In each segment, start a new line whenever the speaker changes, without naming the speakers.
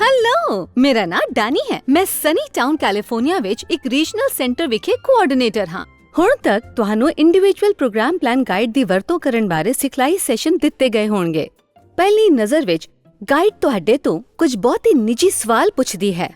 Hello ਮੇਰਾ ਨਾਮ Danny ਹੈ। ਮੈਂ ਸਨੀ ਟਾਊਨ, ਕੈਲੀਫੋਰਨੀਆ ਵਿੱਚ ਇੱਕ ਰੀਜਨਲ ਸੈਂਟਰ ਵਿਖੇ ਕੋਆਰਡੀਨੇਟਰ ਹਾਂ। ਹੁਣ ਤੱਕ ਤੁਹਾਨੂੰ ਇੰਡੀਵਿਜੂਅਲ ਪ੍ਰੋਗਰਾਮ ਪਲਾਨ ਗਾਈਡ ਦੀ ਵਰਤੋਂ ਕਰਨ ਬਾਰੇ ਸਿਖਲਾਈ ਸੈਸ਼ਨ ਦਿੱਤੇ ਗਏ ਹੋਣਗੇ। ਪਹਿਲੀ ਨਜ਼ਰ ਵਿੱਚ ਗਾਈਡ ਤੁਹਾਡੇ ਤੋਂ ਕੁਝ ਬਹੁਤ ਹੀ ਨਿੱਜੀ ਸਵਾਲ ਪੁੱਛਦੀ ਹੈ।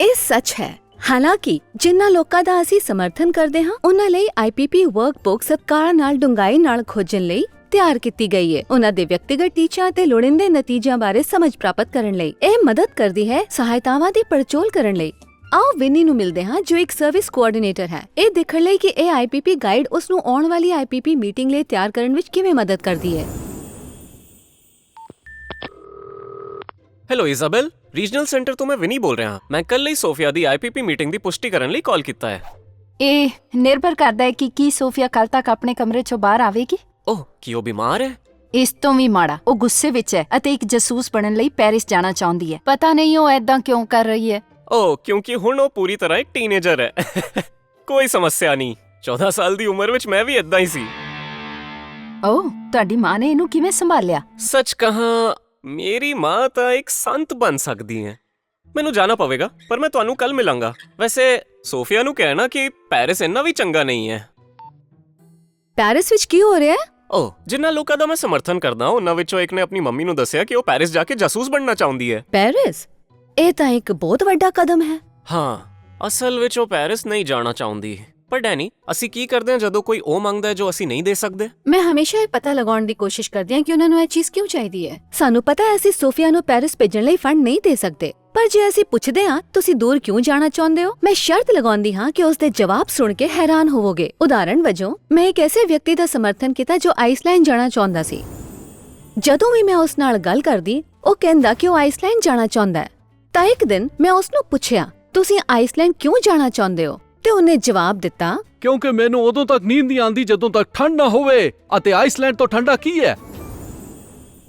ਇਹ ਸੱਚ ਹੈ। ਹਾਲਾਂਕਿ ਜਿਨ੍ਹਾਂ ਲੋਕਾਂ ਦਾ ਅਸੀਂ ਸਮਰਥਨ ਕਰਦੇ ਹਾਂ, ਉਹਨਾਂ ਲਈ ਆਈਪੀਪੀ ਵਰਕਬੁੱਕ ਸਤਕਾਰ ਨਾਲ ਡੂੰਘਾਈ ਨਾਲ ਖੋਜਣ ਲਈ ਤਿਆਰ ਕੀਤੀ ਗਈ ਹੈ ਉਹਨਾਂ ਦੇ ਵਿਅਕਤੀਗਤ ਟੀਚਿਆਂ ਤੇ ਲੋੜੀਂਦੇ ਨਤੀਜਿਆਂ ਬਾਰੇ ਸਮਝ ਪ੍ਰਾਪਤ ਕਰਨ ਲਈ ਇਹ ਮਦਦ ਕਰਦੀ ਹੈ ਸਹਾਇਤਾਵਾਂ ਦੀ ਪੜਚੋਲ ਕਰਨ ਲਈ। ਆਓ ਵਿਨੀ ਨੂੰ ਮਿਲਦੇ ਹਾਂ ਜੋ ਇੱਕ ਸਰਵਿਸ ਕੋਆਰਡੀਨੇਟਰ ਹੈ। ਇਹ ਦੇਖਣ ਲਈ ਕਿ ਇਹ ਆਈਪੀਪੀ ਗਾਈਡ ਉਸ ਨੂੰ ਆਉਣ ਵਾਲੀ ਆਈਪੀਪੀ ਮੀਟਿੰਗ ਲਈ ਤਿਆਰ ਕਰਨ ਵਿੱਚ ਕਿਵੇਂ ਮਦਦ ਕਰਦੀ ਹੈ।
ਹੈਲੋ ਇਜ਼ਾਬੈਲ ਰੀਜਨਲ ਸੈਂਟਰ ਤੋਂ ਮੈਂ ਵਿਨੀ ਬੋਲ ਰਿਹਾ ਹਾਂ। ਮੈਂ ਕੱਲ ਲਈ ਸੋਫੀਆ ਦੀ ਆਈਪੀਪੀ ਮੀਟਿੰਗ ਦੀ ਪੁਸ਼ਟੀ ਕਰਨ ਲਈ ਕਾਲ ਕੀਤਾ ਹੈ।
ਇਹ ਨਿਰਭਰ ਕਰਦਾ ਹੈ ਕਿ ਕੀ ਸੋਫੀਆ ਕੱਲ ਤੱਕ ਆਪਣੇ ਕਮਰੇ ਚੋਂ ਬਾਹਰ ਆਵੇਗੀ।
ਓਹ ਕੀ ਉਹ ਬਿਮਾਰ ਹੈ?
ਇਸ ਤੋਂ ਵੀ ਮਾੜਾ। ਉਹ ਗੁੱਸੇ ਵਿੱਚ ਹੈ ਅਤੇ ਇੱਕ ਜਾਸੂਸ ਬਣਨ ਲਈ ਪੈਰਿਸ ਜਾਣਾ ਚਾਹੁੰਦੀ ਹੈ। ਪਤਾ ਨਹੀਂ ਉਹ ਐਦਾਂ ਕਿਉਂ ਕਰ ਰਹੀ ਹੈ।
ਓਹ ਕਿਉਂਕਿ ਹੁਣ ਉਹ ਪੂਰੀ ਤਰ੍ਹਾਂ ਇੱਕ ਟੀਨੇਜਰ ਹੈ। ਕੋਈ ਸਮੱਸਿਆ ਨਹੀਂ। 14 ਸਾਲ ਦੀ ਉਮਰ ਵਿੱਚ ਮੈਂ ਵੀ ਇਦਾਂ ਹੀ ਸੀ।
ਓ ਤੁਹਾਡੀ ਮਾਂ ਨੇ ਇਹਨੂੰ ਕਿਵੇਂ ਸੰਭਾਲਿਆ?
ਸੱਚ ਕਹਾਂ ਮੇਰੀ ਮਾਂ ਤਾਂ ਇੱਕ ਸੰਤ ਬਣ ਸਕਦੀ ਹੈ। ਮੈਨੂੰ ਜਾਣਾ ਪਵੇਗਾ ਪਰ ਮੈਂ ਤੁਹਾਨੂੰ ਕੱਲ ਮਿਲਾਂਗਾ। ਵੈਸੇ ਸੋਫੀਆ ਨੂੰ ਕਹਿਣਾ ਕਿ ਪੈਰਿਸ ਇੰਨਾ ਵੀ ਚੰਗਾ ਨਹੀਂ ਹੈ।
ਪੈਰਿਸ ਵਿੱਚ ਕੀ ਹੋ ਰਿਹਾ ਹੈ?
ਓਹ ਜਿਨ੍ਹਾਂ ਲੋਕਾਂ ਦਾ ਮੈਂ ਸਮਰਥਨ ਕਰਦਾ ਹਾਂ ਉਹਨਾਂ ਵਿੱਚੋਂ ਇੱਕ ਨੇ ਆਪਣੀ ਮੰਮੀ ਨੂੰ ਦੱਸਿਆ ਕਿ ਉਹ ਪੈਰਿਸ ਜਾ ਕੇ ਜਾਸੂਸ ਬਣਨਾ ਚਾਹੁੰਦੀ ਹੈ।
ਪੈਰਿਸ? ਇਹ ਤਾਂ ਇੱਕ ਬਹੁਤ ਵੱਡਾ ਕਦਮ ਹੈ।
ਹਾਂ ਅਸਲ ਵਿੱਚ ਉਹ ਪੈਰਿਸ ਨਹੀਂ ਜਾਣਾ ਚਾਹੁੰਦੀ। ਪਰ ਡੈਨੀ, ਅਸੀਂ ਕੀ ਕਰਦੇ ਹਾਂ ਜਦੋਂ ਕੋਈ ਉਹ ਮੰਗਦਾ ਹੈ ਜੋ ਅਸੀਂ ਨਹੀਂ ਦੇ ਸਕਦੇ?
ਮੈਂ ਹਮੇਸ਼ਾ ਇਹ ਪਤਾ ਲਗਾਉਣ ਦੀ ਕੋਸ਼ਿਸ਼ ਕਰਦੀ ਹਾਂ ਕਿ ਉਹਨਾਂ ਨੂੰ ਇਹ ਚੀਜ਼ ਕਿਉਂ ਚਾਹੀਦੀ ਹੈ। ਸਾਨੂੰ ਪਤਾ ਹੈ ਅਸੀਂ ਸੋਫੀਆ ਨੂੰ ਪੈਰਿਸ ਭੇਜਣ ਲਈ ਫੰਡ ਨਹੀਂ ਦੇ ਸਕਦੇ। ਪਰ ਜੇ ਅਸੀਂ ਪੁੱਛਦੇ ਹਾਂ, ਤੁਸੀਂ ਦੂਰ ਕਿਉਂ ਜਾਣਾ ਚਾਹੁੰਦੇ ਹੋ? ਮੈਂ ਸ਼ਰਤ ਲਗਾਉਂਦੀ ਹਾਂ ਕਿ ਉਸ ਦੇ ਜਵਾਬ ਸੁਣ ਕੇ ਹੈਰਾਨ ਹੋਵੋਗੇ। ਉਦਾਹਰਣ ਵਜੋਂ, ਮੈਂ ਇੱਕ ਐਸੇ ਵਿਅਕਤੀ ਦਾ ਸਮਰਥਨ ਕੀਤਾ ਜੋ ਆਈਸਲੈਂਡ ਜਾਣਾ ਚਾਹੁੰਦਾ ਸੀ। ਜਦੋਂ ਵੀ ਮੈਂ ਉਸ ਨਾਲ ਗੱਲ ਕਰਦੀ, ਉਹ ਕਹਿੰਦਾ ਕਿ ਉਹ ਆਈਸਲੈਂਡ ਜਾਣਾ ਚਾਹੁੰਦਾ ਹੈ। ਤਾਂ ਇੱਕ ਦਿਨ ਮੈਂ ਉਸ ਨੂੰ ਪੁੱਛਿਆ, ਤੁਸੀਂ ਆਈਸਲੈਂਡ ਕਿਉਂ ਜਾਣਾ ਚਾਹੁੰਦੇ ਹੋ? ਤੇ ਉਹਨੇ ਜਵਾਬ ਦਿੱਤਾ
ਕਿਉਂਕਿ ਮੈਨੂੰ ਉਦੋਂ ਤੱਕ ਨੀਂਦ ਨਹੀਂ ਆਉਂਦੀ ਜਦੋਂ ਤੱਕ ਠੰਡ ਨਾ ਹੋਵੇ। ਅਤੇ ਆਈਸਲੈਂਡ ਤੋਂ ਠੰਡਾ ਕੀ ਹੈ?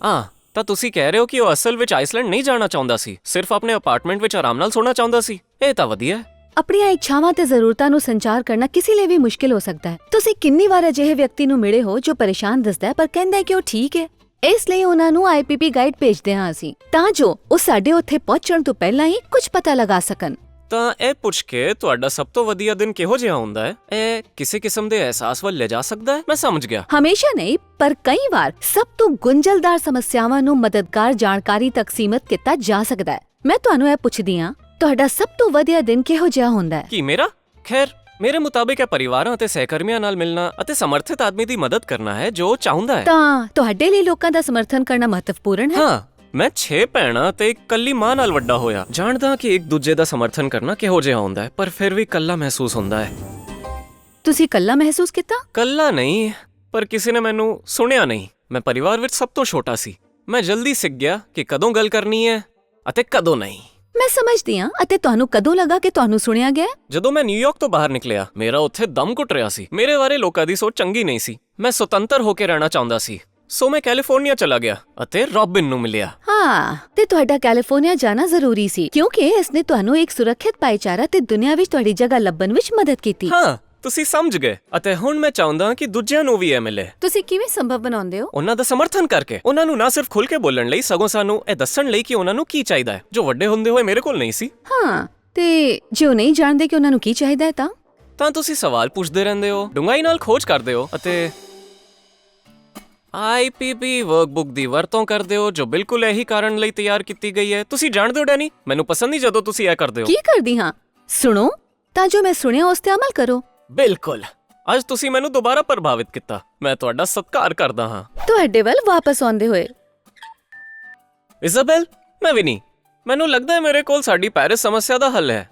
ਹਾਂ ਤਾਂ ਤੁਸੀਂ ਕਹਿ ਰਹੇ ਹੋ ਕਿ ਉਹ ਅਸਲ ਵਿੱਚ ਆਈਸਲੈਂਡ ਨਹੀਂ ਜਾਣਾ ਚਾਹੁੰਦਾ ਸੀ ਸਿਰਫ ਆਪਣੇ ਅਪਾਰਟਮੈਂਟ ਵਿੱਚ ਆਰਾਮ ਨਾਲ ਸੋਣਾ ਚਾਹੁੰਦਾ ਸੀ। ਇਹ ਤਾਂ ਵਧੀਆ ਹੈ।
ਆਪਣੀਆਂ ਇੱਛਾਵਾਂ ਤੇ ਜ਼ਰੂਰਤਾਂ ਨੂੰ ਸੰਚਾਰ ਕਰਨਾ ਕਿਸੇ ਲਈ ਵੀ ਮੁਸ਼ਕਿਲ ਹੋ ਸਕਦਾ ਹੈ। ਤੁਸੀਂ ਕਿੰਨੀ ਵਾਰ ਅਜਿਹੇ ਵਿਅਕਤੀ ਨੂੰ ਮਿਲੇ ਹੋ ਜੋ ਪਰੇਸ਼ਾਨ ਦਿਸਦਾ ਹੈ ਪਰ ਕਹਿੰਦਾ ਹੈ ਕਿ ਉਹ ਠੀਕ ਹੈ। ਇਸ ਲਈ ਉਹਨਾਂ ਨੂੰ ਆਈਪੀਪੀ ਗਾਈਡ ਭੇਜਦੇ ਹਾਂ ਅਸੀਂ ਤਾਂ ਜੋ ਉਹ ਸਾਡੇ ਉੱਥੇ ਪਹੁੰਚਣ ਤੋਂ ਪਹਿਲਾਂ ਹੀ ਕੁਝ ਪਤਾ ਲਗਾ ਸਕਣ।
ਤਾਂ ਇਹ ਪੁੱਛ ਕੇ ਤੁਹਾਡਾ ਸਭ ਤੋਂ ਵਧੀਆ ਦਿਨ ਕਿਹੋ ਜਿਹਾ ਹੁੰਦਾ ਹੈ? ਇਹ ਕਿਸੇ ਕਿਸਮ ਦੇ ਅਹਿਸਾਸ ਵੱਲ ਲੈ ਜਾ ਸਕਦਾ ਹੈ? ਮੈਂ ਸਮਝ ਗਿਆ।
ਹਮੇਸ਼ਾ ਨਹੀਂ ਪਰ ਕਈ ਵਾਰ ਸਭ ਤੋਂ ਗੁੰਝਲਦਾਰ ਸਮੱਸਿਆਵਾਂ ਨੂੰ ਮਦਦਗਾਰ ਜਾਣਕਾਰੀ ਤੱਕ ਸੀਮਤ ਕੀਤਾ ਜਾ ਸਕਦਾ ਹੈ। ਮੈਂ ਤੁਹਾਨੂੰ ਇਹ ਪੁੱਛਦੀ ਹਾਂ ਤੁਹਾਡਾ ਸਭ ਤੋਂ ਵਧੀਆ ਦਿਨ ਕਿਹੋ ਜਿਹਾ ਹੁੰਦਾ ਹੈ?
ਕੀ ਮੇਰਾ? ਖੈਰ ਮੇਰੇ ਮੁਤਾਬਿਕ ਇਹ ਪਰਿਵਾਰਾਂ ਅਤੇ ਸਹਿਕਰਮੀਆਂ ਨਾਲ ਮਿਲਣਾ ਅਤੇ ਸਮਰਥਿਤ ਆਦਮੀ ਦੀ ਮਦਦ ਕਰਨਾ ਹੈ ਜੋ ਚਾਹੁੰਦਾ ਹੈ।
ਤਾਂ ਤੁਹਾਡੇ ਲਈ ਲੋਕਾਂ ਦਾ ਸਮਰਥਨ ਕਰਨਾ ਮਹੱਤਵਪੂਰਨ ਹੈ?
ਹਾਂ ਮੈਂ 6 ਭੈਣਾਂ ਤੇ ਇੱਕ ਕੱਲੀ ਮਾਂ ਨਾਲ ਵੱਡਾ ਹੋਇਆ। ਜਾਣਦਾ ਕਿ ਇੱਕ ਦੂਜੇ ਦਾ ਸਮਰਥਨ ਕਰਨਾ ਕਿਹੋ ਜਿਹਾ ਹੁੰਦਾ ਹੈ ਪਰ ਫਿਰ ਵੀ ਕੱਲਾ ਮਹਿਸੂਸ ਹੁੰਦਾ ਹੈ।
ਤੁਸੀਂ ਇਕੱਲਾ ਮਹਿਸੂਸ ਕੀਤਾ?
ਕੱਲਾ ਨਹੀਂ ਪਰ ਕਿਸੇ ਨੇ ਮੈਨੂੰ ਸੁਣਿਆ ਨਹੀਂ। ਮੈਂ ਪਰਿਵਾਰ ਵਿੱਚ ਸਭ ਤੋਂ ਛੋਟਾ ਸੀ। ਮੈਂ ਜਲਦੀ ਸਿੱਖ ਗਿਆ ਕਿ ਕਦੋਂ ਗੱਲ ਕਰਨੀ ਹੈ ਅਤੇ ਕਦੋਂ ਨਹੀਂ।
ਮੈਂ ਸਮਝਦੀ ਹਾਂ ਅਤੇ ਤੁਹਾਨੂੰ ਕਦੋਂ ਲੱਗਾ ਕਿ ਤੁਹਾਨੂੰ ਸੁਣਿਆ ਗਿਆ? ਹੈ?
ਜਦੋਂ ਮੈਂ ਨਿਊਯਾਰਕ ਤੋਂ ਬਾਹਰ ਨਿਕਲਿਆ ਮੇਰਾ ਉੱਥੇ ਦਮ ਘੁੱਟ ਰਿਹਾ ਸੀ। ਮੇਰੇ ਬਾਰੇ ਲੋਕਾਂ ਦੀ ਸੋਚ ਚੰਗੀ ਨਹੀਂ ਸੀ। ਮੈਂ ਸੁਤੰਤਰ ਹੋ ਕੇ ਰਹਿਣਾ ਚਾਹੁੰਦਾ ਸੀ। ਸੋ ਮੈਂ ਕੈਲੀਫੋਰਨੀਆ ਚਲਾ ਗਿਆ ਅਤੇ ਰੌਬਿਨ ਨੂੰ ਮਿਲਿਆ।
ਹਾਂ ਤੇ ਤੁਹਾਡਾ ਕੈਲੀਫੋਰਨੀਆ ਜਾਣਾ ਜ਼ਰੂਰੀ ਸੀ ਕਿਉਂਕਿ ਇਸ ਨੇ ਤੁਹਾਨੂੰ ਇੱਕ ਸੁਰੱਖਿਅਤ ਭਾਈਚਾਰਾ ਤੇ ਦੁਨੀਆ ਵਿੱਚ ਤੁਹਾਡੀ ਜਗ੍ਹਾ ਲੱਭਣ ਵਿੱਚ ਮਦਦ ਕੀਤੀ।
ਹਾਂ ਤੁਸੀਂ ਸਮਝ ਗਏ ਅਤੇ ਹੁਣ ਮੈਂ ਚਾਹੁੰਦਾ ਕਿ ਦੂਜਿਆਂ ਨੂੰ ਵੀ ਇਹ ਮਿਲੇ।
ਤੁਸੀਂ ਕਿਵੇਂ ਸੰਭਵ ਬਣਾਉਂਦੇ ਹੋ?
ਉਹਨਾਂ ਦਾ ਸਮਰਥਨ ਕਰਕੇ ਉਹਨਾਂ ਨੂੰ ਨਾ ਸਿਰਫ ਖੁੱਲ ਕੇ ਬੋਲਣ ਲਈ ਸਗੋਂ ਸਾਨੂੰ ਇਹ ਦੱਸਣ ਲਈ ਕਿ ਉਹਨਾਂ ਨੂੰ ਕੀ ਚਾਹੀਦਾ ਹੈ। ਜੋ ਵੱਡੇ ਹੁੰਦੇ ਹੋਏ ਮੇਰੇ ਕੋਲ ਨਹੀਂ ਸੀ।
ਹਾਂ ਤੇ ਜੇ ਨਹੀਂ ਜਾਣਦੇ ਕਿ ਉਹਨਾਂ ਨੂੰ ਕੀ ਚਾਹੀਦਾ ਹੈ ਤਾਂ?
ਤਾਂ ਤੁਸੀਂ ਸਵਾਲ ਪੁੱਛਦੇ ਰਹਿੰਦੇ ਹੋ ਡੂੰਘਾਈ ਨਾਲ ਖੋਜ ਕਰਦੇ ਹੋ ਅਤੇ ਆਈਪੀਪੀ ਵਰਕਬੁੱਕ ਦੀ ਵਰਤੋਂ ਕਰਦੇ ਹੋ ਜੋ ਬਿਲਕੁਲ ਇਹੀ ਕਾਰਨ ਲਈ ਤਿਆਰ ਕੀਤੀ ਗਈ ਹੈ। ਤੁਸੀਂ ਜਾਣਦੇ ਹੋ ਡੈਨੀ? ਮੈਨੂੰ ਪਸੰਦ ਨਹੀਂ ਜਦੋਂ ਤੁਸੀਂ ਇਹ ਕਰਦੇ ਹੋ।
ਕੀ ਕਰਦੀ ਹਾਂ? ਸੁਣੋ ਤਾਂ ਜੋ ਮੈਂ ਸੁਣਿਆ ਉਸ ਤੇ ਅਮਲ ਕਰੋ।
ਬਿਲਕੁਲ। ਅੱਜ ਤੁਸੀਂ ਮੈਨੂੰ ਦੁਬਾਰਾ ਪ੍ਰਭਾਵਿਤ ਕੀਤਾ। ਮੈਂ ਤੁਹਾਡਾ ਸਤਿਕਾਰ ਕਰਦਾ ਹਾਂ।
ਤੁਹਾਡੇ ਵੱਲ ਵਾਪਸ ਆਉਂਦੇ ਹੋਏ।
ਇਜ਼ਾਬੈਲ ਮੈਂ ਵੀ ਨਹੀਂ। ਮੈਨੂੰ ਲੱਗਦਾ ਹੈ ਮੇਰੇ ਕੋਲ ਸਾਡੀ ਪੈਰਿਸ ਸਮੱਸਿਆ ਦਾ ਹੱਲ ਹੈ।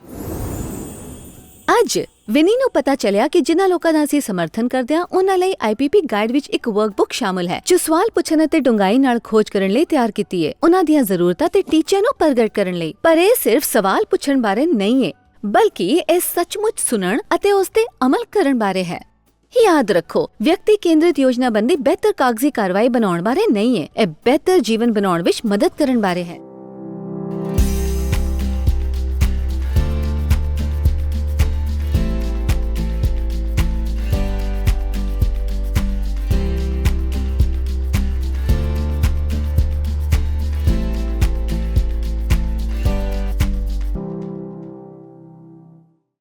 ਅੱਜ ਵਿਨੀ ਨੂੰ ਪਤਾ ਚੱਲਿਆ ਕਿ ਜਿਨ੍ਹਾਂ ਲੋਕਾਂ ਦਾ ਅਸੀਂ ਸਮਰਥਨ ਕਰਦੇ ਹਾਂ, ਉਹਨਾਂ ਲਈ ਆਈਪੀਪੀ ਗਾਈਡ ਵਿੱਚ ਇੱਕ ਵਰਕਬੁੱਕ ਸ਼ਾਮਲ ਹੈ, ਜੋ ਸਵਾਲ ਪੁੱਛਣ ਅਤੇ ਡੂੰਘਾਈ ਨਾਲ ਖੋਜ ਕਰਨ ਲਈ ਤਿਆਰ ਕੀਤੀ ਹੈ। ਉਹਨਾਂ ਦੀਆਂ ਜ਼ਰੂਰਤਾਂ ਤੇ ਟੀਚਿਆਂ ਨੂੰ ਪ੍ਰਗਟ ਕਰਨ ਲਈ। ਪਰ ਇਹ ਸਿਰਫ ਸਵਾਲ ਪੁੱਛਣ ਬਾਰੇ ਨਹੀਂ ਹੈ, ਬਲਕਿ ਇਹ ਸੱਚਮੁੱਚ ਸੁਣਨ ਅਤੇ ਉਸ ਤੇ ਅਮਲ ਕਰਨ ਬਾਰੇ ਹੈ। ਯਾਦ ਰੱਖੋ, ਵਿਅਕਤੀ ਕੇਂਦਰਿਤ ਯੋਜਨਾਬੰਦੀ ਬਿਹਤਰ ਕਾਗਜ਼ੀ ਕਾਰਵਾਈ ਬਣਾਉਣ ਬਾਰੇ ਨਹੀਂ ਹੈ। ਇਹ ਬਿਹਤਰ ਜੀਵਨ ਬਣਾਉਣ ਵਿੱਚ ਮਦਦ ਕਰਨ ਬਾਰੇ ਹੈ।